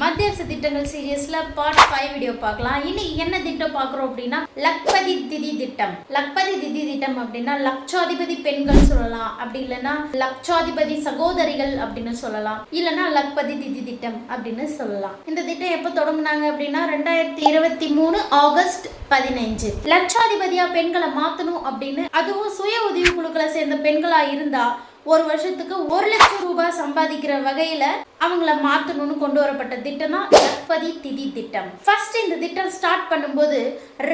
மத்திய அரசு திட்டங்கள் சீரியஸ்ல பார்ட் ஃபைவ் வீடியோ பார்க்கலாம். இன்னைக்கு என்ன திட்டம் பார்க்குறோம் அப்படின்னா லக்பதி திதி திட்டம். லக்பதி திதி திட்டம் அப்படின்னா லக்ஷாதிபதி பெண்கள் சொல்லலாம். அப்படி இல்லைன்னா லக்ஷாதிபதி சகோதரிகள் அப்படின்னு சொல்லலாம். இல்லைன்னா லக்பதி திதி திட்டம் அப்படின்னு சொல்லலாம். இந்த திட்டம் எப்போ தொடங்குனாங்க அப்படின்னா ரெண்டாயிரத்தி இருபத்தி மூணு ஆகஸ்ட் பதினைஞ்சு. லட்சாதிபதியா பெண்களை மாத்தணும் அப்படின்னு அதுவும் சுய உதவி குழுக்களை சேர்ந்த பெண்களா இருந்தா ஒரு வருஷத்துக்கு ஒரு லட்சம் ரூபாய் சம்பாதிக்கிற வகையில அவங்கள மாத்தணும்னு கொண்டு வரப்பட்ட திட்டம் தான் லக்பதி திதி திட்டம். ஃபர்ஸ்ட் இந்த திட்டம் ஸ்டார்ட் பண்ணும்போது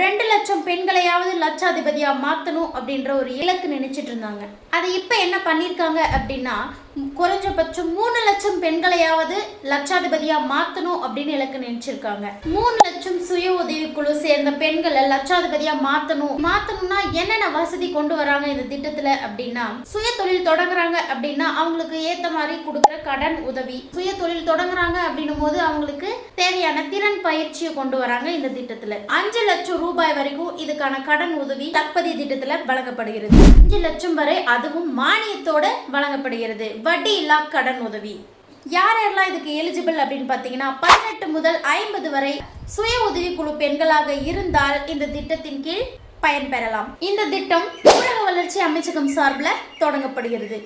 ரெண்டு லட்சம் பெண்களையாவது லட்சாதிபதியா மாத்தணும் அப்படின்ற ஒரு இலக்கு நினைச்சிட்டு இருந்தாங்க. அதை இப்ப என்ன பண்ணிருக்காங்க அப்படின்னா குறைஞ்சபட்சம் மூணு லட்சம் பெண்களையாவது லட்சாதிபதியா மாத்தணும் அப்படின்னு இலக்கு நினைச்சிருக்காங்க. மூணு லட்சம் சுய உதவிக்குழு சேர்ந்த பெண்களை லட்சாதிபதியா மாத்தணும். மாத்தணும்னா என்னென்ன வசதி கொண்டு வராங்க இந்த திட்டத்துல அப்படின்னா சுய தொழில் தொடங்குறாங்க அப்படின்னா அவங்களுக்கு ஏத்த மாதிரி கொடுக்குற கடன் உதவி. சுய தொழில் தொடங்குறாங்க அப்படின்னும் போது அவங்களுக்கு தேவையான திறன் பயிற்சியை கொண்டு வராங்க இந்த திட்டத்துல. அஞ்சு லட்சம் ரூபாய் வரைக்கும் இதுக்கான கடன் உதவி தற்பதி திட்டத்துல வழங்கப்படுகிறது. அஞ்சு லட்சம் வரை அதுவும் மானியத்தோட வழங்கப்படுகிறது. வட்டி இல்லா கடன் உதவி. யார் யாரெல்லாம் இதுக்கு எலிஜிபிள் அப்படின்னு பார்த்தீங்கன்னா பதினெட்டு முதல் ஐம்பது வரை சுய உதவிக்குழு பெண்களாக இருந்தால் இந்த திட்டத்தின் கீழ் பயன்பெறலாம் இந்த திட்டம் ஊரக வளர்ச்சி அமைச்சகம் சார்பில் தொடங்கப்படுகிறது.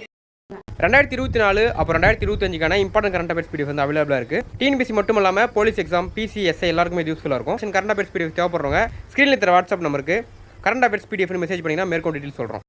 ரெண்டாயிரத்தி இருபத்தி நாலு அப்புறம் ரெண்டாயிரத்தி இருபத்தஞ்சுக்கான இம்பார்ட்டன் கரண்ட் அஃபேர்ஸ் பிடிஎஃப் வந்து அவைலபிளாக இருக்குது டிஎன்பிசி மட்டும் இல்லாமல் போலீஸ் எக்ஸாம் பிசிஎஸ்ஐ எல்லாருக்குமே இது யூஸ்ஃபுல்லாக இருக்கும். கரண்ட் அஃபேர்ஸ் பிடிஎஃப் தேவைப்படுறவங்க ஸ்க்ரீனில் தர வாட்ஸ்அப் நம்பருக்கு கரண்ட் அஃபேர்ஸ் பிடிஎஃப்னு மெசேஜ் பண்ணிங்கன்னா மேற்கொண்டு டீட்டெயில் சொல்கிறோம்